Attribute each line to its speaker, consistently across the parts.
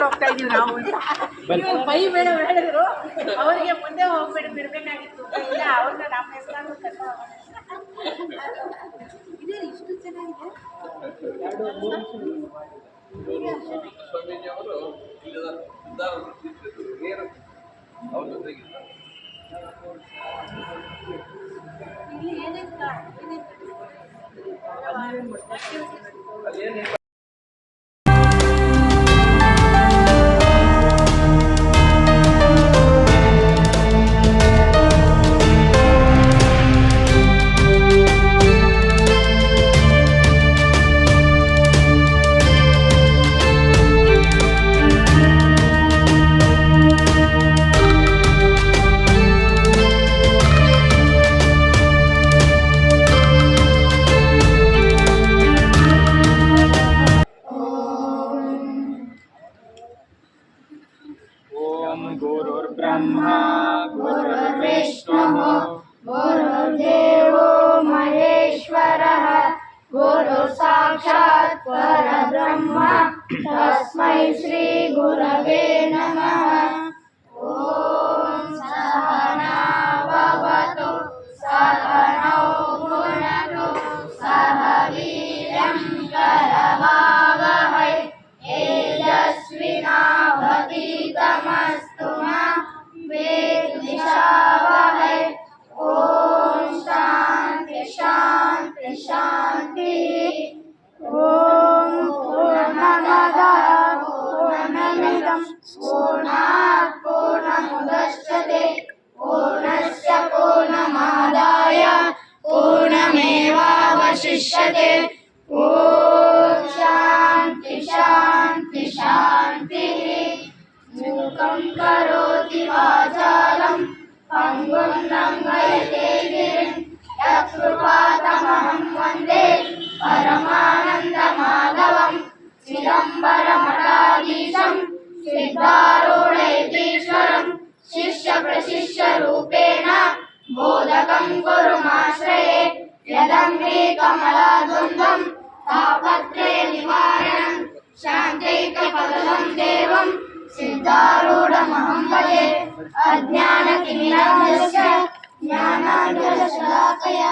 Speaker 1: ಕರ್ಕೊಂಡು
Speaker 2: ಹೋಗ್ತಾ ಇದೀವಿ ನಾವು. ಬೈ ಬೇಡ ಹೇಳಿದ್ರು ಅವರಿಗೆ ಮುಂದೆ ಹೋಗ್ಬೇಡ ಬಿಡ್ಬೇಕಾಗಿತ್ತು ಇಲ್ಲ ಅವ್ರನ್ನ ನಮ್ಮ ಹೆಸರು ಕರ್ಕೊಂಡು ಹೋಗೋಣ. ಇಷ್ಟು ಚೆನ್ನಾಗಿದೆ.
Speaker 3: ಸ್ವಾಮೀಜಿಯವರು ಇಲ್ಲದ ಉದ್ದಾರ ವೃತ್ತಿದ್ರು. ನೇರ ಅವ್ರ ಜೊತೆಗಿಲ್ಲ.
Speaker 2: ಇಲ್ಲಿ ಏನೇನು
Speaker 4: बोधकं गुरुमाश्रये यदङ्गे कमलाद्वन्द्वं तापत्रयनिवारणं शान्तैकपदं देवं सिद्धारूढमहं भजे अज्ञानतिमिरन्दस्य ज्ञानाञ्जलशलाकया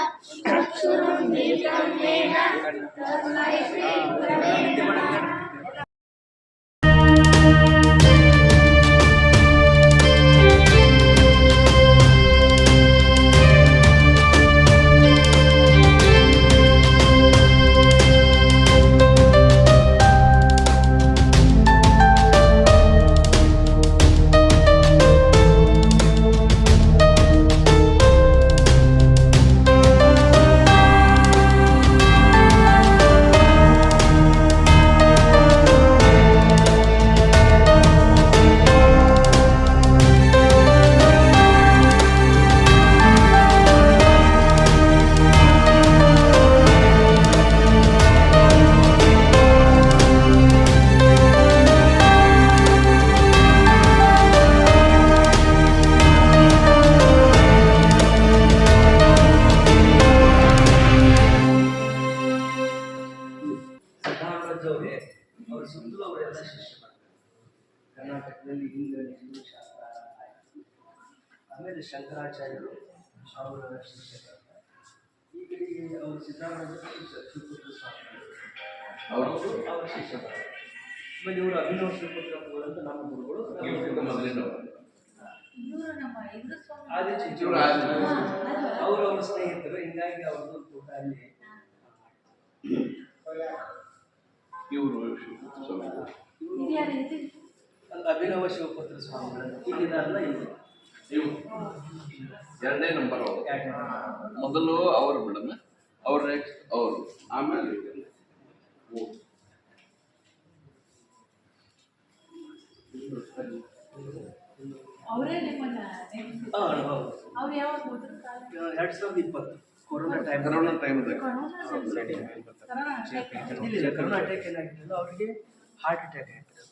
Speaker 1: ಅವರ ಶಿಷ್ಯರು ಈ ಕಡೆಗೆ ಅವರು ಸಿದ್ದರಾಮಯ್ಯ ಅವರು ಅವರ ಆಮೇಲೆ ಇವರು ಅಭಿನವ ಶಿವಪುತ್ರ ಗುರುಗಳು ಅಂತ ನಮ್ಮ ಗುರುಗಳು
Speaker 3: ಇವ್ರಿಗಿಂತ ಮೊದಲಿನವರು
Speaker 2: ಇವರು ನಮ್ಮ ಹಿಂದೂ ಸ್ವಾಮಿ.
Speaker 1: ಆದಿತ್ಯ
Speaker 3: ಇವ್ರು ಆದಿ
Speaker 1: ಅವರು ಅವರ ಸ್ನೇಹಿತರು ಹಿಂಗಾಗಿ ಅವ್ರದ್ದು ಕೂಡ ಅಲ್ಲಿ
Speaker 3: ಇವರು?
Speaker 1: ಅಭಿನವ ಶಿವಪುತ್ರ ಸ್ವಾಮಿಗಳು ಇಲ್ಲಿದಾರಲ್ಲ ಇವರು.
Speaker 3: ಇವು ಎರಡನೇ ನಂಬರ್ ಅವರು. ಮೊದಲು ಅವರು ಮೇಡಮ್ ಅವ್ರ ನೆಕ್ಸ್ಟ್ ಅವರು. ಆಮೇಲೆ
Speaker 1: ಎರಡ್ ಸಾವಿರದ ಇಪ್ಪತ್ತು. Corona
Speaker 3: time corona
Speaker 2: time corona attack
Speaker 1: ಏನಾಗಿತ್ತು ಅವರಿಗೆ ಹಾರ್ಟ್ ಅಟ್ಯಾಕ್ ಆಯ್ತು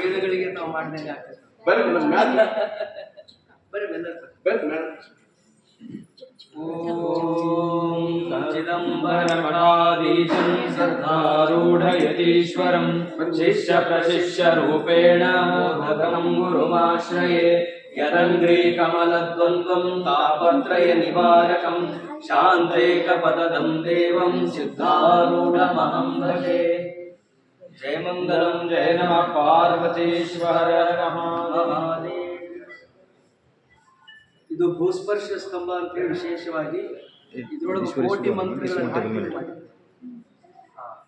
Speaker 1: ವೇದಗಳಿಗೆ ನಾವು ಮಾಡಿದಂಗೆ ಆಗ್ತದೆ.
Speaker 3: మరి చిదంబరమఠాధీశం
Speaker 1: సర్దారూఢయతీశ్వరం
Speaker 5: శిష్య ప్రశిష్య రూపేణ మోదకం గురుమాశ్రయే यदङ्ग्रीकमलद्वन्द्वं तापत्रयनिवारकं शान्तेकपददं देवं सिद्धारूढमहं भजे जयमङ्गलं जय नमः पार्वतीश्वर नमः
Speaker 1: ಇದು ಭೂಸ್ಪರ್ಶ ಸ್ತಂಭ ಅಂತ ಹೇಳಿ ವಿಶೇಷವಾಗಿ ಇದ್ರೊಳಗೆ ಕೋಟಿ ಮಂತ್ರಗಳನ್ನು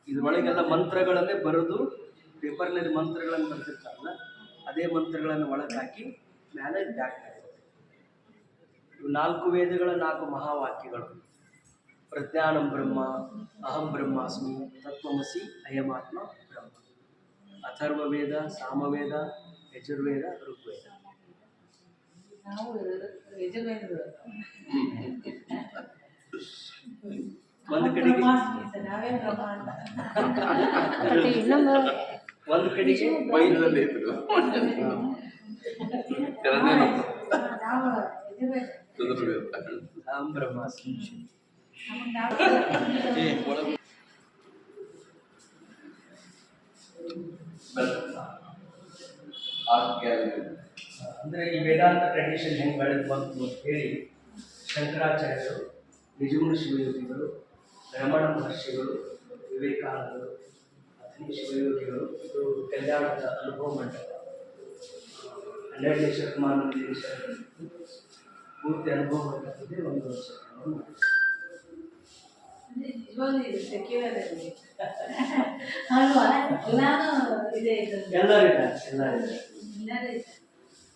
Speaker 1: ಇದ್ರೊಳಗೆಲ್ಲ ಮಂತ್ರಗಳನ್ನೇ ಬರೆದು ಪೇಪರ್ನಲ್ಲಿ ಮಂತ್ರಗಳನ್ನು ಬರ್ತಿರ್ತಾರಲ್ಲ ಅದೇ ಮಂತ್ರಗಳನ್ನು ಒಳಗೆ ಹಾಕಿ ಮೇಲೆ ಬ್ಯಾಕ್ ಇವು ನಾಲ್ಕು ವೇದಗಳ ನಾಲ್ಕು ಮಹಾವಾಕ್ಯಗಳು. ಪ್ರಜ್ಞಾನಂ ಬ್ರಹ್ಮ ಅಹಂ ಬ್ರಹ್ಮಾಸ್ಮಿ ತತ್ವಮಸಿ ಅಯಮಾತ್ಮ ಬ್ರಹ್ಮ. ಅಥರ್ವ ವೇದ ಸಾಮವೇದ ಯಜುರ್ವೇದ ಋಗ್ವೇದ. ಒಂದು ಕಡೆಗೆ
Speaker 4: ನಾವೇ ಬ್ರಹ್ಮ ಅಂತ
Speaker 1: ಒಂದು ಕಡೆಗೆ
Speaker 3: ಮೈನಲ್ಲಿ ಇದ್ರು ಎರಡನೇ ನಂಬರ್
Speaker 1: ಅಂದ್ರೆ ಈ ವೇದಾಂತ ಟ್ರೆಡಿಷನ್ ಹೆಂಗೆ ಬೆಳೆದು ಬಂತು ಅಂತ ಹೇಳಿ ಶಂಕರಾಚಾರ್ಯರು ನಿಜಗುಣ ಶಿವಯೋಗಿಗಳು ರಮಣ ಮಹರ್ಷಿಗಳು ವಿವೇಕಾನಂದರು ಅಥಣಿ ಶಿವಯೋಗಿಗಳು ಇದು ಕಲ್ಯಾಣದ ಅನುಭವ ಮಂಟಪ. ಹನ್ನೆರಡನೇ ಶತಮಾನದಲ್ಲಿ ಪೂರ್ತಿ ಅನುಭವ ಮಂಟಪದಲ್ಲಿ ಒಂದು ಶತಮಾನ ಎಲ್ಲರಿದ್ದಾರೆ
Speaker 4: ನಿಜವಾಗ್ಲೂ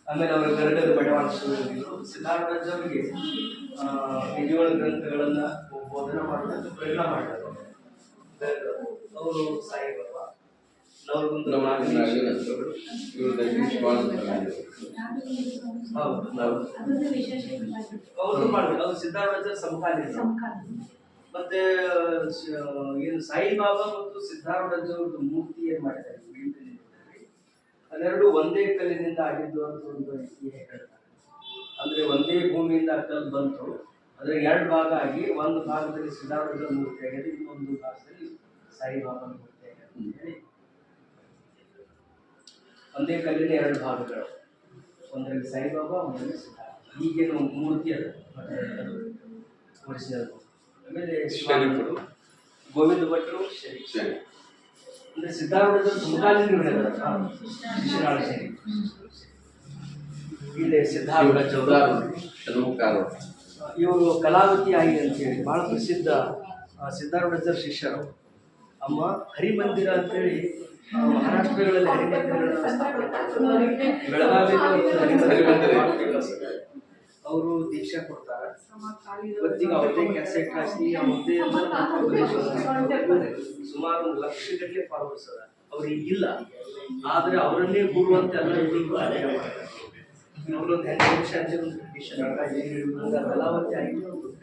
Speaker 1: ಆಮೇಲೆ ಅವರು ಗರಡರು ಬಡವಾಳ ಶಿವಯೋಗಿಗಳು ಸಿದ್ಧಾರ್ಥ ಅವರಿಗೆ ನಿಜವಾದ ಗ್ರಂಥಗಳನ್ನ ಬೋಧನೆ ಮಾಡಿದ್ರು ಪ್ರೇರಣೆ ಮಾಡಿದರು ಅವರು ಸಾಯಿಬಾಬಾ ಅವರು. ಮಾಡಿದ್ರು ಅವರು ಸಿದ್ಧಾರ್ಥ ಸಮಕಾಲೀನ ಮತ್ತೆ ಏನು ಸಾಯಿಬಾಬಾ ಮತ್ತು ಸಿದ್ಧಾರ್ಥ ಅವ್ರದ್ದು ಮೂರ್ತಿ ಏನ್ ಮಾಡಿದ್ದಾರೆ ಅದೆರಡು ಒಂದೇ ಕಲ್ಲಿನಿಂದ ಆಗಿದ್ದು ಅಂತ ಒಂದು ಇದು ಹೇಳ್ತಾರೆ. ಅಂದ್ರೆ ಒಂದೇ ಭೂಮಿಯಿಂದ ಕಲ್ಲು ಬಂತು. ಅದ್ರ ಎರಡು ಭಾಗ ಆಗಿ ಒಂದು ಭಾಗದಲ್ಲಿ ಸಿದ್ಧಾರ್ಥ ಮೂರ್ತಿ ಆಗಿದೆ ಇನ್ನೊಂದು ಭಾಗದಲ್ಲಿ ಸಾಯಿಬಾಬಾ ಮೂರ್ತಿ ಆಗಿದೆ ಅಂತ ಹೇಳಿ. ಒಂದೇ ಕಲ್ಲಿನ ಎರಡು ಭಾಗಗಳು. ಒಂದರಲ್ಲಿ ಸಾಯಿಬಾಬಾ ಒಂದರಲ್ಲಿ ಸಿದ್ಧಾರ್ಥ ಈಗೇನು ಒಂದು ಮೂರ್ತಿ ಅದು. ಒರಿಜಿನಲ್ ಆಮೇಲೆ ಶಿವಾನಂದರು ಗೋವಿಂದ ಭಟ್ರು ಶರೀಫ್ ಅಂದ್ರೆ ಸಿದ್ಧಾರೂಢ ಸಮಕಾಲೀನ ಇಲ್ಲಿ ಸಿದ್ಧಾರೂಢ ಚೌದಾರು
Speaker 3: ಷಣ್ಮುಖಾರು.
Speaker 1: ಇವರು ಕಲಾವತಿ ಆಗಿದೆ ಅಂತ ಹೇಳಿ ಬಹಳ ಪ್ರಸಿದ್ಧ ಸಿದ್ಧಾರೂಢ ಶಿಷ್ಯರು. ಅಮ್ಮ ಹರಿಮಂದಿರ ಅಂತೇಳಿ ಮಹಾರಾಷ್ಟ್ರಗಳಲ್ಲಿ ಹರಿಮಂದಿರ ಬೆಳಗಾವಿ ಹರಿಮಂದಿರ. ಅವರು ದೀಕ್ಷೆ ಕೊಡ್ತಾರೆ. ಇವತ್ತಿಗೆ ಅವ್ರದೇ ಕ್ಯಾಸೆಟ್ ಹಾಕಿ ಅವ್ರದೇ ಸುಮಾರು ಒಂದು ಲಕ್ಷ ಗಟ್ಟಲೆ ಫಾಲೋವರ್ಸ್ ಅದ ಅವ್ರಿಗೆ ಇಲ್ಲ. ಆದ್ರೆ ಅವರನ್ನೇ ಗುರು ಅಂತ ಎಲ್ಲ ಅವರೊಂದು ನಿಮಿಷ ಒಂದು ಟ್ರೆಡಿಷನ್ ಕಲಾವತಿ ಆಗಿ ಒಂದು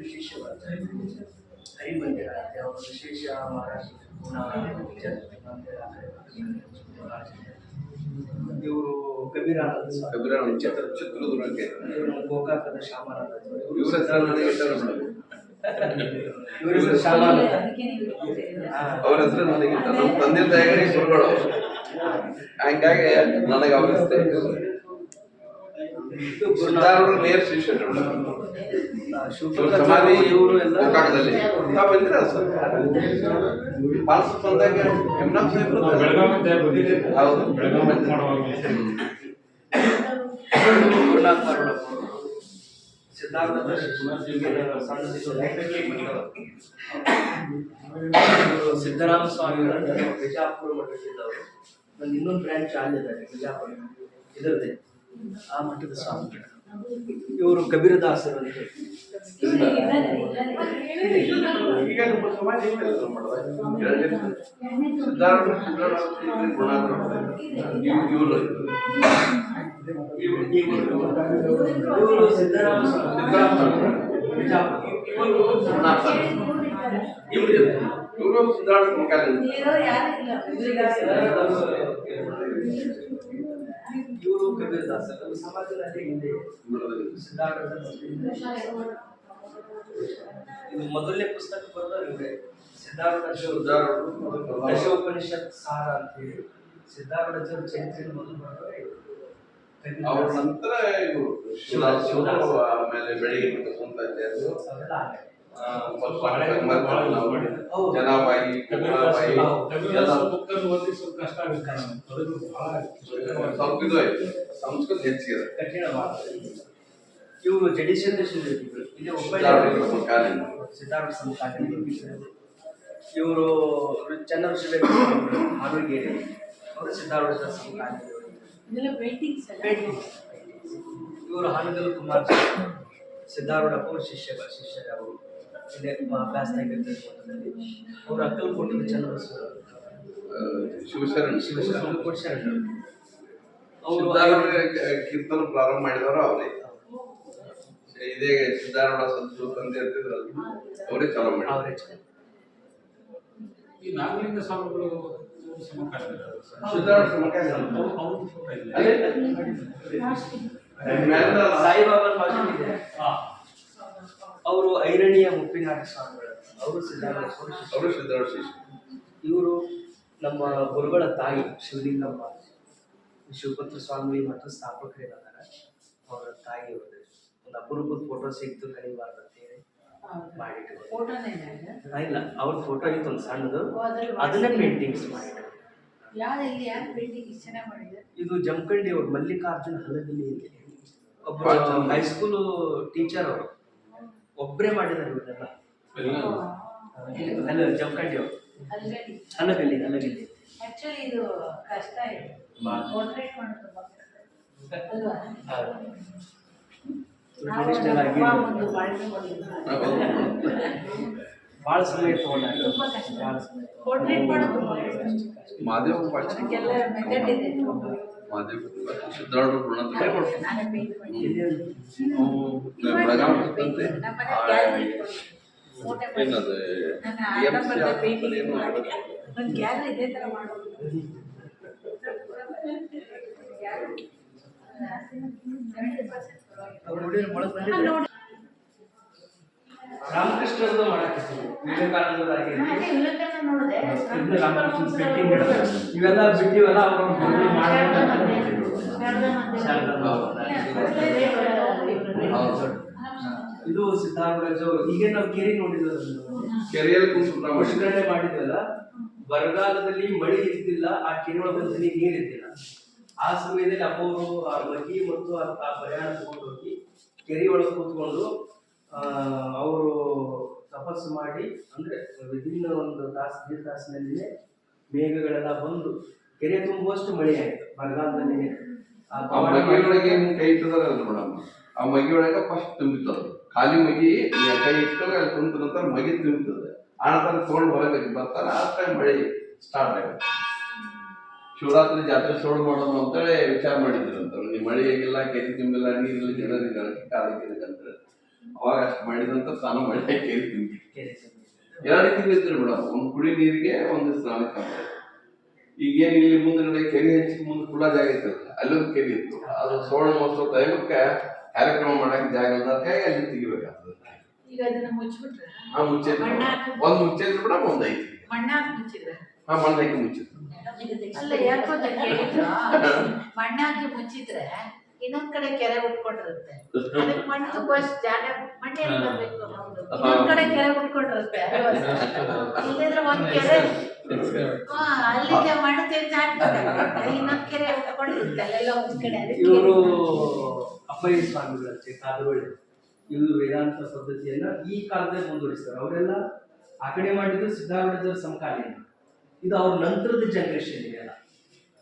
Speaker 1: ಹರಿಮಂದಿರ ಯಾವ ವಿಶೇಷ ಮಹಾರಾಷ್ಟ್ರ ಪುಣೆ, ಮಂದಿರ, ಕಬೀರಾನಂದ ಸ್ವಾಮಿ
Speaker 3: ಕಬಿರಾನ ಚಿತ್ರ ಚಿತ್ರದುರ್ಗಕ್ಕೆ
Speaker 1: ಇವರು ಗೋಕಾಕದ ಶಾಮಾನಂದ
Speaker 3: ಇವ್ರ ಹತ್ರ ನನಗೆ
Speaker 1: ಇವ್ರ ಹೆಸರು
Speaker 3: ಅವ್ರ ಹೆಸರು ನನಗೆ ನಮ್ಮ ತಂದೆ ತಾಯಿಗಳಿಗೆ ಗುರುಗಳು ಹಂಗಾಗಿ ನನಗೆ ಅವ್ರ ಹೆಸರು
Speaker 1: ಇದು. ಗುರುನಾಥ
Speaker 3: ಸಿದ್ಧಾರೂಢ ನೇರ ಶಿಷ್ಯರು. ಸಮಾಧಿ
Speaker 1: ಇವರು ಎಲ್ಲ
Speaker 3: ಗೋಕಾಕದಲ್ಲಿ. ತಾವು ಬಂದಿರ ಸರ್? ಪಾಲ್ಸ ಬಂದಾಗ ಸಾಹೇಬ್ರು ಹೌದು.
Speaker 1: ಸಣ್ಣ ಇವರು ಸಿದ್ದರಾಮ ಸ್ವಾಮಿಗಳನ್ನ ಬಿಜಾಪುರ ಮಠಕ್ಕಿದ್ದವರು. ಒಂದು ಇನ್ನೊಂದು ಬ್ರಾಂಚ್ ಅಲ್ಲಿದ್ದಾರೆ ಬಿಜಾಪುರ. ಇದರದೇ ಆ ಮಠದ ಸ್ವಾಮಿಗಳು ಇವರು ಕಬೀರದಾಸರು ಅಂತ.
Speaker 3: ಈಗ ನಮ್ಮ ಸಮಾಜ ಏನಿಲ್ಲ ನಮ್ಮ ಮಠದಾಗ. ಎರಡು ಜನ ಸಿದ್ಧಾರೂಢ ಇವರು
Speaker 1: ಇವರು ಸಿದ್ದರಾಮ ಸ್ವಾಮಿ ಬಿಜಾಪುರ
Speaker 3: ಇವರು ಇವರು ಸಿದ್ಧಾರೂಢ ಮುಖಾಲಿಂದ
Speaker 4: ಇರೋರು ಯಾರು ಇಲ್ಲ
Speaker 1: ಇವರು ಕಬೀರದಾಸರು ನಮ್ಮ ಸಮಾಜದಲ್ಲಿ ಹಿಂದೆ ಸಿದ್ಧಾರ್ಥ ಇದು ಮೊದಲನೇ ಪುಸ್ತಕ ಬರೆದವ್ರು ಇವರೇ ಸಿದ್ಧಾರೂಢ
Speaker 3: ಸಿದ್ಧಾರೂಢರು
Speaker 1: ದಶೋಪನಿಷತ್ ಸಾರ ಅಂತ ಹೇಳಿ ಸಿದ್ಧಾರೂಢ ಚರಿತ್ರೆ ಮೊದಲು ಬರೆದವ್ರೆ ಇವ್ರು.
Speaker 3: ಅವ್ರ ನಂತರ ಇವರು ಆಮೇಲೆ ಬೆಳಿಗ್ಗೆ ಮತ್ತೆ ಸ್ವಂತ ಜನಾಬಾಯಿ ಎಲ್ಲ ಸ್ವಲ್ಪ ಇದು ಆಯ್ತು. ಸಂಸ್ಕೃತ ಹೆಚ್ಚಿಗೆ
Speaker 1: ಕಠಿಣವಾದ ಇವರು
Speaker 3: ಸಮಕಾಲೀನ.
Speaker 1: ಸಿದ್ಧಾರೂಢ ಸಮಕಾಲೀನ ಇವರು ಚಂದ್ರ ಋಷಿ ಹಾವೇರಿ ಅವರು ಸಿದ್ಧಾರೂಢ
Speaker 4: ಅಲ್ಲ
Speaker 1: ಇವರು ಹಾನಗಲ್ ಕುಮಾರ್ ಸಿದ್ಧಾರೂಢಪ್ಪ ಅವ್ರ ಶಿಷ್ಯ ಶಿಷ್ಯ ಅವರು. ಇಲ್ಲೇ ಅಭ್ಯಾಸದಾಗಿರ್ತಾರೆ ಅವರು ಅಕ್ಕಲ್ಕೋಟೆ ಚಂದ್ರ
Speaker 3: ಶಿವಶರಣ್.
Speaker 1: ಶಿವಶರಣ ಶರಣರು ಅವರು.
Speaker 3: ಕೀರ್ತನ ಪ್ರಾರಂಭ ಮಾಡಿದವರು ಅವರೇ. ಇದೇ ಸಿದ್ಧಾರೂಢ ಸಂಸ್ಕೃತ ಅಂತ ಇರ್ತಿದ್ರಲ್ಲ ಅವರೇ ಚಾಲೂ
Speaker 1: ಮಾಡಿ
Speaker 6: ಈ ನಾಗಲಿಂಗ ಸ್ವಾಮಿಗಳು
Speaker 3: ಸಿದ್ಧಾರೂಢ ಸಮಕಾಲೀನ
Speaker 6: ಅವ್ರು- ಇದೆ.
Speaker 1: ಐರಣಿಯ ಮುಪ್ಪಿನಾಟ ಸ್ವಾಮಿಗಳು. ಅವರು
Speaker 3: ಅವರು ಸಿದ್ಧಾರೂಢ
Speaker 1: ಇವರು ನಮ್ಮ ಗುರುಗಳ ತಾಯಿ ಶಿವಲಿಂಗಮ್ಮ ಶಿವಪುತ್ರ ಸ್ವಾಮಿ ಮತ್ತು ಸ್ಥಾಪಕರಿದ್ದಾರೆ. ಅವರ ತಾಯಿ ಅವರು ಒಂದು ಅಪರೂಪದ ಫೋಟೋ ಸಿಕ್ತು ಕಲಿಬಾರ್ದು. ಅಂತೇಳಿ ಮಾಡಿಟ್ಟು
Speaker 4: ಫೋಟೋನೇ
Speaker 1: ಇಲ್ಲ ಅವ್ರ ಫೋಟೋ ಇತ್ತು ಒಂದು ಸಣ್ಣದು. ಅದನ್ನೇ ಪೇಂಟಿಂಗ್ಸ್ ಮಾಡಿದ್ರು
Speaker 4: ಯಾವ್ದು ಇಲ್ಲಿ ಯಾರು ಪೇಂಟಿಂಗ್ ಇಷ್ಟು ಚೆನ್ನಾಗಿ ಮಾಡಿದ್ದಾರೆ
Speaker 1: ಇದು ಜಮಖಂಡಿ ಅವ್ರು ಮಲ್ಲಿಕಾರ್ಜುನ ಹಲಗಲಿ ಅಂತ
Speaker 3: ಒಬ್ಬರು.
Speaker 1: ಹೈಸ್ಕೂಲ್ ಟೀಚರ್ ಅವರು. ಒಬ್ಬರೇ ಮಾಡಿದ್ದಾರೆ ಇವರೆಲ್ಲ ಅಲ್ಲ ಜಮಖಂಡಿ ಅವರು. ಹಲಗಲಿ ಹಲಗಲಿ
Speaker 4: ಆಕ್ಚುಲಿ ಇದು ಕಷ್ಟ ಇದೆ. ಪೋರ್ಟ್ರೇಟ್ ಮಾಡೋದು ಅಲ್ವಾ?
Speaker 1: ಟ್ರೆಡಿಷನಲ್ ಆಗಿ. ಭಾಳ ಸಮಯ ತಗೊಂಡ.
Speaker 4: ತುಂಬಾ ಕಷ್ಟ. ಪೋರ್ಟ್ರೇಟ್ ಮಾಡೋದು ತುಂಬಾ ಕಷ್ಟ.
Speaker 3: ಮಾದೇವ ಮಾದೇವ ಸಿದ್ಧಾರೂಢ. ಏನದು ಏನು
Speaker 1: ರಾಮಕೃಷ್ಣರದ್ದು ವಿವೇಕಾನಂದರಾಗಿ ಇವೆಲ್ಲ ಬಿಟ್ಟಿವೆಲ್ಲ ಅವರು. ಇದು ಸಿದ್ಧಾರೂಢ ಈಗ ನಾವು ಕೆರೆ ನೋಡಿದ್ವಲ್ಲ
Speaker 3: ಕೆರೆಯಲ್ಲಿ ಕುಂತು
Speaker 1: ಮಾಡಿದ್ವಲ್ಲ ಬರಗಾಲದಲ್ಲಿ ಮಳೆ ಇರ್ತಿಲ್ಲ ಆ ಕೆರೆ ಒಳಗೆ ನೀರ್ ಇರ್ತಿಲ್ಲ ಆ ಸಮಯದಲ್ಲಿ ಅಪ್ಪವರು ಆ ಮಗಿ ಮತ್ತು ಆ ಪ್ರಯಾಣ ತಗೊಂಡು ಹೋಗಿ ಕೆರೆ ಒಳಗೆ ಕೂತ್ಕೊಂಡು ಆ ಅವರು ತಪಸ್ಸು ಮಾಡಿ ಅಂದ್ರೆ ವಿಭಿನ್ನ ಒಂದು ತಾಸು ದೀರ್ ತಾಸಿನಲ್ಲಿಯೇ ಮೇಘಗಳೆಲ್ಲ ಬಂದು ಕೆರೆ ತುಂಬುವಷ್ಟು ಮಳೆ ಆಯ್ತು ಬರಗಾಲದಲ್ಲಿ ಆ
Speaker 3: ಮಗಿಯೊಳಗೆ ಏನ್ ಕೈ ಇಟ್ಟದಾರಲ್ಲ ಮೇಡಮ್? ಆ ಮಗಿಯೊಳಗೆ ಫಸ್ಟ್ ಖಾಲಿ ಮಗಿ ಕೈ ಇಟ್ಟು ಅಲ್ಲಿ ಕುಂತ ನಂತರ ಮಗಿ ತುಂಬಿತದೆ. ಆ ನಂತರ ತಗೊಂಡು ಹೊರಗೆ ಬರ್ತಾರೆ ಆ ಟೈಮ್ ಮಳೆ ಸ್ಟಾರ್ಟ್ ಆಗುತ್ತೆ. ಶಿವರಾತ್ರಿ ಜಾತ್ರೆ ಸೋಳು ಮಾಡೋದು ಅಂತೇಳಿ ವಿಚಾರ ಮಾಡಿದ್ರು ಅಂತ. ನೀವು ಮಳೆ ಹೇಗಿಲ್ಲ ಕೆರೆ ತುಂಬಿಲ್ಲ ನೀರಲ್ಲಿ ಜನರಿಗೆ ಅದಕ್ಕೆ ಇದಕ್ಕೆ ಅಂತ ಅವಾಗ ಅಷ್ಟು ಮಾಡಿದಂತ ಸ್ನಾನ ಮಾಡಿ ಕೆರೆ ತುಂಬಿ. ಎರಡು ತಿಂಗಳು ಇದ್ರು ಮೇಡಮ್ ಒಂದು ಕುಡಿ ನೀರಿಗೆ ಒಂದು ಸ್ನಾನಕ್ಕೆ ಅಂತ ಈಗೇನು ಇಲ್ಲಿ ಮುಂದ್ಗಡೆ ಕೆರೆ ಹಚ್ಚಿ ಮುಂದೆ ಕುಳ ಜಾಗ ಇತ್ತು ಅಲ್ಲೊಂದು ಕೆರೆ ಇತ್ತು. ಅದು ಸೋಳ ಮಹೋತ್ಸವ ಟೈಮಕ್ಕೆ ಕಾರ್ಯಕ್ರಮ ಮಾಡಕ್ಕೆ ಜಾಗ ಇಲ್ದಕ್ಕೆ ಅಲ್ಲಿ ತೆಗಿಬೇಕಾಗ್ತದೆ.
Speaker 4: ಈಗ ಅದನ್ನ ಮುಚ್ಚಿಬಿಟ್ರೆ?
Speaker 3: ಆ ಮುಚ್ಚೈತಿ ಒಂದು ಮುಚ್ಚೈತಿ ಮೇಡಮ್ ಒಂದ್ ಐತಿ
Speaker 4: ಮಣ್ಣ ಹಾಕಿ ಮುಚ್ಚಿದ್ರೆ. ಅಲ್ಲ ಕೇಳಿದ್ರು? ಮುಚ್ಚಿದ್ರೆ ಇನ್ನೊಂದ್ ಕಡೆ ಕೆರೆ ಉಟ್ಕೊಂಡಿರುತ್ತೆ. ಅದಕ್ಕೆ ಮಣ್ಣು ತುಂಬಾ ಜಾಗ ಮಣ್ಣೆ ಬರ್ಬೇಕು? ಇನ್ನೊಂದ್ ಕಡೆ ಕೆರೆ ಉಟ್ಕೊಂಡಿರುತ್ತೆ. ಇಲ್ಲದ್ರೆ? ಒಂದ್ ಕೆರೆ ಹಾ ಅಲ್ಲಿಗೆ ಮಣ್ಣು ತೆಗೆದು ಹಾಕ್ತಾರೆ ಅಲ್ಲಿ ಇನ್ನೊಂದ್ ಕೆರೆ ಉಟ್ಕೊಂಡಿರುತ್ತೆ. ಅಲ್ಲೆಲ್ಲ ಒಂದ್ ಕಡೆ ಅದಕ್ಕೆ
Speaker 1: ಇವರು ಅಪ್ಪಯ್ಯ ಸ್ವಾಮಿಗಳಂತೆ ಕಾದುಗಳು ಇವರು ವೇದಾಂತ ಪದ್ಧತಿಯನ್ನ ಈ ಕಾಲದಲ್ಲಿ ಮುಂದುವರಿಸ್ತಾರೆ ಅವರೆಲ್ಲ ಆ ಕಡೆ ಮಾಡಿದ್ದು ಸಿದ್ಧಾರೂಢ ಸಮಕಾಲೀನ. ಇದು ಅವ್ರ ನಂತರದ ಜನರೇಷನ್ ಇದೆಯಲ್ಲ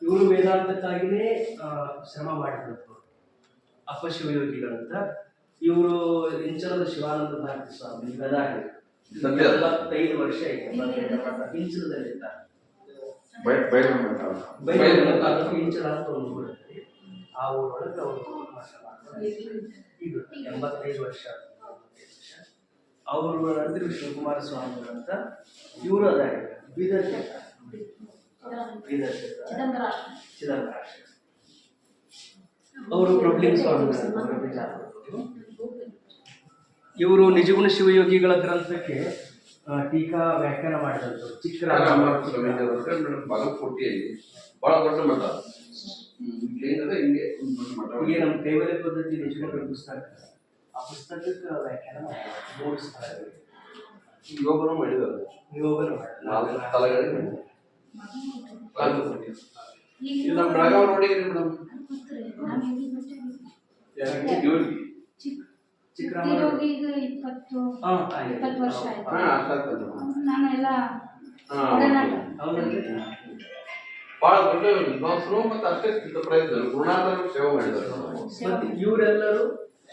Speaker 1: ಇವರು ವೇದಾಂತಕ್ಕಾಗಿನೇ ಶ್ರಮ ಮಾಡಿದಂಥವ್ರು ಅಪಶಿವಯೋಗಿಗಳಂತ. ಇವರು ಇಂಚಲದ ಶಿವಾನಂದ ಭಾರತಿ ಸ್ವಾಮಿ ಗದಗ
Speaker 3: ನಲವತ್ತೈದು
Speaker 1: ಎಂಬತ್ತೈದು ವರ್ಷ ಇದೆ. ಇಂಚಲದಲ್ಲಿದ್ದಾರೆ ಇಂಚಲ ಅಂತ ಒಂದು ಆ ಊರೊಳಗೆ ಅವರು ಎಂಬತ್ತೈದು ವರ್ಷ. ಅವರು ಅಂದ್ರೆ ಶಿವಕುಮಾರ ಸ್ವಾಮಿಗಳು ಅಂತ ಇವರು ಅದ ಬೀದರ್ ಅವರು ಪ್ರೊಬ್ಲಿಂಗ್ ಸಾಲ್ವ್ ಇವರು ನಿಜಗುಣ ಶಿವಯೋಗಿಗಳ ಗ್ರಂಥಕ್ಕೆ ಟೀಕಾ ವ್ಯಾಖ್ಯಾನ ಮಾಡಿದಂಥವ್ರು. ಚಿಕ್ಕ
Speaker 3: ಬಾಗಲಕೋಟೆಯಲ್ಲಿ ಬಹಳ ದೊಡ್ಡ ಮಠ. ಹಿಂಗೆ ಮಠ
Speaker 1: ಈಗ ನಮ್ಮ ಕೈವಲ್ಯ ಪದ್ಧತಿ ನಿಜಗುಣ ಪುಸ್ತಕ ಆ ಪುಸ್ತಕಕ್ಕೆ ವ್ಯಾಖ್ಯಾನ ಮಾಡಿದ್ದಾರೆ. ಮೂರು ಸ್ಥಳಗಳು
Speaker 3: ಯೋಗನೂ ಮಾಡಿದ್ದಾರೆ.
Speaker 1: ಯೋಗನ
Speaker 3: ನಾಲ್ಕು ಸ್ಥಳಗಳಿಗೆ ನಮ್ಮ ಬೆಳಗಾವಿ ನೋಡಿದ್ರಿ ಮೇಡಮ್ ಇವ್ರಿಗೆ
Speaker 1: ಚಿಕ್ಕರಾಮ
Speaker 2: ತಿರುಗಿ ಈಗ ಇಪ್ಪತ್ತು
Speaker 1: ಹಾ, ಆಯ್ತು.
Speaker 2: ಇಪ್ಪತ್ತು ವರ್ಷ ಆಯ್ತು.
Speaker 3: ಹಾ ಅಷ್ಟಾಗ್ತದೆ
Speaker 2: ನಾನು ಎಲ್ಲ
Speaker 3: ಹಾ ಬಹಳ ದೊಡ್ಡ ವಿದ್ವಾಂಸರು ಮತ್ತೆ ಅಷ್ಟೇ ಸ್ಥಿತಪ್ರಾಯದರು ಗುರುನಾಥರು ಸೇವೆ ಮಾಡಿದ್ದಾರೆ.
Speaker 1: ಮತ್ತೆ ಇವರೆಲ್ಲರೂ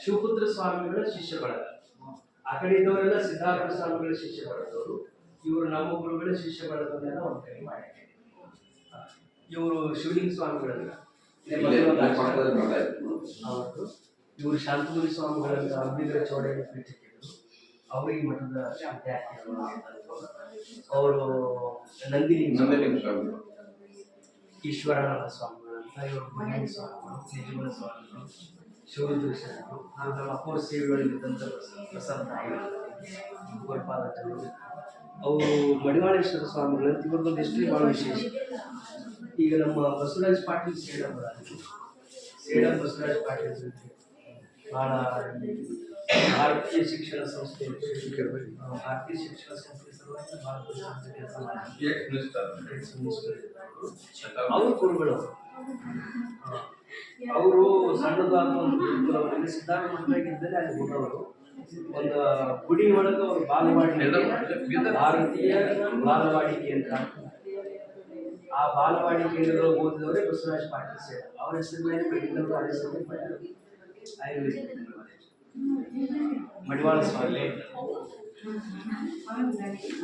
Speaker 1: ಶಿವಪುತ್ರ ಸ್ವಾಮಿಗಳ ಶಿಷ್ಯ ಬಳಗ ಆ ಕಡೆ ಇದ್ದವರೆಲ್ಲ ಸಿದ್ಧಾರ್ಥ ಸ್ವಾಮಿಗಳ ಶಿಷ್ಯ ಬಳಗದವರು ಇವರು ನಮ್ಮ ಗುರುಗಳ ಶಿಷ್ಯ ಬಳಗವನ್ನೆಲ್ಲ ಒಂದು ಕಡೆ ಮಾಡಿ ಇವರು ಶಿವಲಿಂಗ ಸ್ವಾಮಿಗಳಲ್ಲ. ಅವತ್ತು ಇವರು ಶಾಂತಗುರು ಸ್ವಾಮಿಗಳನ್ನ ಅಂಬಿಗರ ಚೌಡಯ್ಯ ಪೀಠಕ್ಕಿದ್ರು ಅವರು ಈ ಮಠದ ಅವರು ನಂದಿಲಿಂಗ
Speaker 3: ನಂದಿಲಿಂಗ ಸ್ವಾಮಿ.
Speaker 1: ಈಶ್ವರಾನಂದ ಸ್ವಾಮಿಗಳಂತ ಇವರು ಮನೆಯ ಸ್ವಾಮಿಗಳು ನಿಜಮನ ಸ್ವಾಮಿಗಳು ಶಿವರುದ್ರ ಶರಣರು ಹಾಗೂ ಪ್ರಸಾದ ಗೋಪಾಲ ಚಂದ್ರ ಅವರು ಮಡಿವಾಳೇಶ್ವರ ಸ್ವಾಮಿಗಳು ಇವ್ರದ್ದು ಹಿಸ್ಟ್ರಿ ಭಾಳ ವಿಶೇಷ. ಈಗ ನಮ್ಮ ಬಸವರಾಜ್ ಪಾಟೀಲ್ ಸೇಡಂ ಸೇಡಂ ಬಸವರಾಜ್ ಪಾಟೀಲ್ ಅಂತ ಭಾಳ ಭಾರತೀಯ ಶಿಕ್ಷಣ ಸಂಸ್ಥೆ. ಭಾರತೀಯ ಶಿಕ್ಷಣ ಸಂಸ್ಥೆ ಸಲುವಾಗಿ ಭಾಳ. ಅವರು ಗುರುಗಳು. ಅವರು ಸಣ್ಣದಾದ ಒಂದು ಅವರಲ್ಲಿ ಸಿದ್ಧಾರ್ಥ ಮಠದಾಗಿದ್ದರೆ ಅಲ್ಲಿ ಗುರುಗಳು ಒಂದು ಗುಡಿ ಒಳಗೆ ಅವರು ಬಾಲವಾಡಿ ಭಾರತೀಯ ಬಾಲವಾಡಿ ಕೇಂದ್ರ ಆ ಬಾಲವಾಡಿ ಕೇಂದ್ರದಲ್ಲಿ ಓದಿದವರೇ ಬಸವರಾಜ್ ಪಾಟೀಲ್ ಸೇರ್. ಅವರ ಹೆಸರು ಮೇಲೆ ಮಾಡ್ಯಾರ. ಆಯುರ್ವೇದಿಕ್ ಮಡಿವಾಳ ಸ್ವಾಮಿ.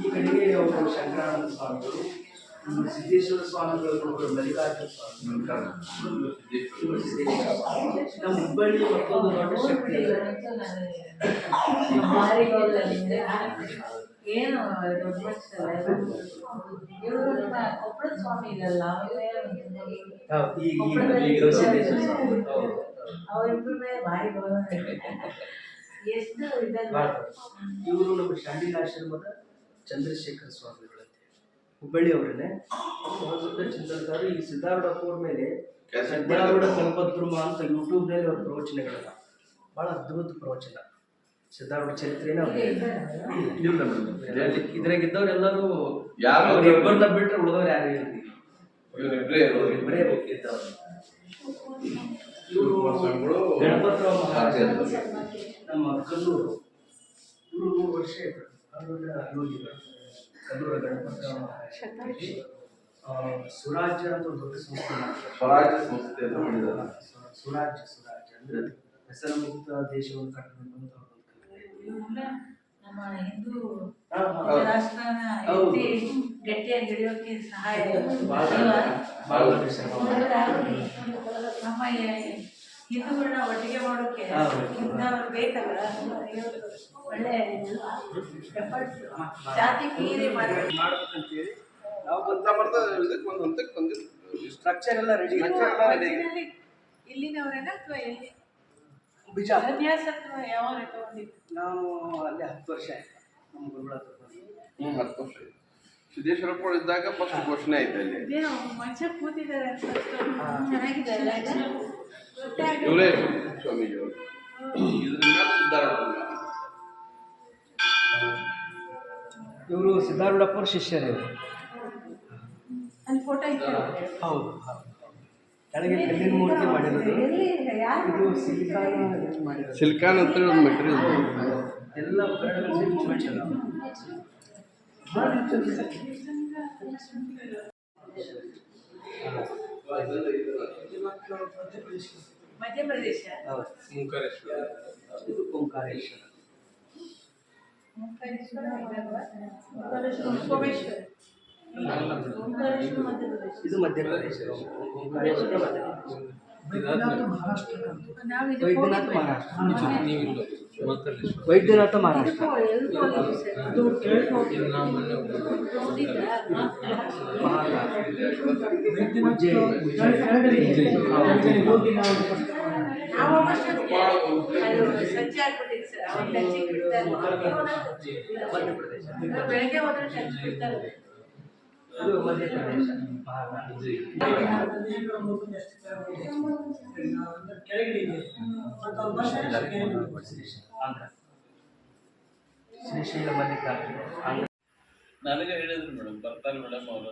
Speaker 1: ಈ ಕಡೆಗೆ ಒಬ್ಬರು ಶಂಕರಾನಂದ ಸ್ವಾಮಿಗಳು. ಇವರು ಸಿದ್ದೇಶ್ವರ ಸ್ವಾಮಿಗಳು ಮಲ್ಲಿಕಾರ್ಜುನ ಸ್ವಾಮಿ. ನಮ್ಮ ಹುಬ್ಬಳ್ಳಿ ಮತ್ತೊಂದು ದೊಡ್ಡ ಶಕ್ತಿ.
Speaker 4: ಏನು ದೊಡ್ಡ ಇವರು ಕೊಪ್ಪಳ ಸ್ವಾಮಿ ಇದಲ್ಲ ಮೇಲೆ ಭಾರಿ. ಎಷ್ಟು
Speaker 1: ಇವರು ನಮ್ಮ ಶಾಂಡಿಲಾಶ್ರಮದ ಚಂದ್ರಶೇಖರ ಸ್ವಾಮಿಗಳಂತೆ ಹುಬ್ಬಳ್ಳಿ ಅವರೇನೆ. ಅವರು ದೊಡ್ಡ ಚಿಂತಕರು ಈ ಸಿದ್ಧಾರೂಢಪ್ಪವ್ರ ಮೇಲೆ ಸಿದ್ಧಾರೂಢ ಸಂಪದ್ರಮ ಅಂತ ಯೂಟ್ಯೂಬ್ನಲ್ಲಿ ಅವ್ರ ಪ್ರವಚನಗಳಲ್ಲ ಭಾಳ ಅದ್ಭುತ ಪ್ರವಚನ. ಸಿದ್ಧಾರೂಢ ಚರಿತ್ರೆನ ಇದ್ರಾಗಿದ್ದವರೆಲ್ಲರೂ
Speaker 3: ಯಾರು
Speaker 1: ಅವ್ರು ಇಬ್ಬರನ್ನ ಬಿಟ್ಟರೆ ಉಳಿದವ್ರು ಯಾರು
Speaker 3: ಇರಲಿ.
Speaker 1: ಇಬ್ಬರೇ ಇದ್ದವರು ಗಣಪತರಾವ್ ಮಹಾರಾಜ ನಮ್ಮ ಕಲ್ಲೂರು. ಮೂರು ವರ್ಷ ಇದ್ರು ಕಲ್ಲೂರಿನ ಯೋಗಿಗಳು ಕಲ್ಲೂರ ಆ, ಸುರಾಜ್ಯ ಅಂತ ಒಂದು ದೊಡ್ಡ ಸಂಸ್ಥೆ.
Speaker 3: ಸ್ವರಾಜ್ಯ ಸಂಸ್ಥೆ ಅಂತ ಮಾಡಿದ್ದಾರೆ
Speaker 1: ಸುರಾಜ್ಯ ಸುರಾಜ್ಯ ಅಂದ್ರೆ ಹೆಸರು ಮುಕ್ತ ದೇಶವನ್ನು ಕಟ್ಟಬೇಕು ಅಂತ.
Speaker 4: ನಮ್ಮ ಹಿಂದೂ. ರಾಷ್ಟ್ರನ ಗಟ್ಟಿಯಾಗಿ ಹಿಡಿಯೋಕೆ ಸಹಾಯ ನಮ್ಮ ಈ ಹಿಂದೂಗಳನ್ನ ಒಟ್ಟಿಗೆ ಮಾಡೋಕೆ. ಇಂಥವ್ರು ಬೇಕಲ್ಲ? ಒಳ್ಳೆ ಎಫರ್ಟ್ಸ್ ಜಾತಿ ಮೀರಿ ಮಾಡಿ
Speaker 1: ಮಾಡ್ಬೇಕಂತೇಳಿ ನಾವು
Speaker 3: ಬರ್ತಾ ಬರ್ತಾ ಇದಕ್ಕೆ ಒಂದು ಹಂತಕ್ಕೆ ಬಂದಿದ್ದು
Speaker 1: ಸ್ಟ್ರಕ್ಚರ್ ಎಲ್ಲ ರೆಡಿ
Speaker 4: ಅಥವಾ ಎಲ್ಲಿ?
Speaker 1: ಬಿಜಾಪುರ.
Speaker 4: ಸನ್ಯಾಸ ಅಥವಾ ಯಾವಾಗ ತಗೊಂಡಿದ್ದು?
Speaker 1: ನಾವು ಅಲ್ಲೇ ಹತ್ತು ವರ್ಷ ಆಯ್ತು. ನಮ್ಮ ಗುರುಗಳ
Speaker 3: ಹತ್ತು ವರ್ಷ ಆಯ್ತು. ಇದ್ದಾಗ ಫಸ್ಟ್ ಘೋಷಣೆ ಆಯ್ತು ಅಲ್ಲಿ.
Speaker 4: ಮನುಷ್ಯ ಕೂತಿದ್ದಾರೆ ಅಂತ ಅಷ್ಟು ಚೆನ್ನಾಗಿದೆ
Speaker 3: ಇವರೇ ಸ್ವಾಮೀಜಿಯವರು ಇದರಿಂದ ಸಿದ್ಧಾರೂಢ
Speaker 1: ಇವರು. ಸಿದ್ಧಾರೂಢಪ್ಪರ ಶಿಷ್ಯರೇ ಹೌದು. ಕೆಳಗೆ ಕಲ್ಲಿನ ಮೂರ್ತಿ ಮಾಡಿರೋದು. ಇದು ಸಿಲಿಕಾನ್ ಮಾಡಿರೋದು.
Speaker 3: ಸಿಲ್ಕಾನ್ ಅಂತ ಒಂದು ಮೆಟೀರಿಯಲ್
Speaker 1: ಎಲ್ಲ
Speaker 4: ಮಧ್ಯಪ್ರದೇಶ
Speaker 1: ಹೌದು ಇದು ಓಂಕಾರೇಶ್ವರ
Speaker 4: ಓಂಕಾರೇಶ್ವರ ಇದಲ್ವಾ? ಓಂಕಾರೇಶ್ವರ ಸೋಮೇಶ್ವರ ಓಂಕಾರೇಶ್ವರ ಮಧ್ಯಪ್ರದೇಶ
Speaker 1: ಇದು ಮಧ್ಯಪ್ರದೇಶ ಓಂಕಾರೇಶ್ವರ ಮಧ್ಯಪ್ರದೇಶ
Speaker 4: ನಾವು ಇದು
Speaker 1: ವೈದ್ಯನಾಥ
Speaker 4: ಹೋಗಿದ್ವಿ.
Speaker 1: ಮಹಾರಾಷ್ಟ್ರ ವೈದ್ಯನಾಥ ಮಹಾರಾಷ್ಟ್ರ
Speaker 4: ಎಲ್ಕೋ- ಎಲ್ಕೋ ಹೋಗಿದ್ವಿ ಸರ್. ಅದು ಹೋಗಿದ್ರಾ?
Speaker 1: ಉಜ್ಜಯಿನಿ. ಉಜ್ಜಯಿನಿ. ಹೌದು.
Speaker 4: ನಾವು ಬಿಡ್ತಾ ಇಲ್ಲ
Speaker 1: ಮಧ್ಯಪ್ರದೇಶ
Speaker 4: ಬೆಳಗ್ಗೆ ಹೋದ್ರೆ ಟಚ್ ಬಿಡ್ತಾರೆ
Speaker 1: ಇದು ಮಧ್ಯಪ್ರದೇಶ ಆಂಧ್ರ ಶ್ರೀಶೈಲ ಮಲ್ಲಿಕಾರ್ಜುನ.
Speaker 7: ನನಗೆ ಹೇಳಿದ್ರು ಮೇಡಮ್ ಬರ್ತಾರೆ ಮೇಡಮ್ ಅವರು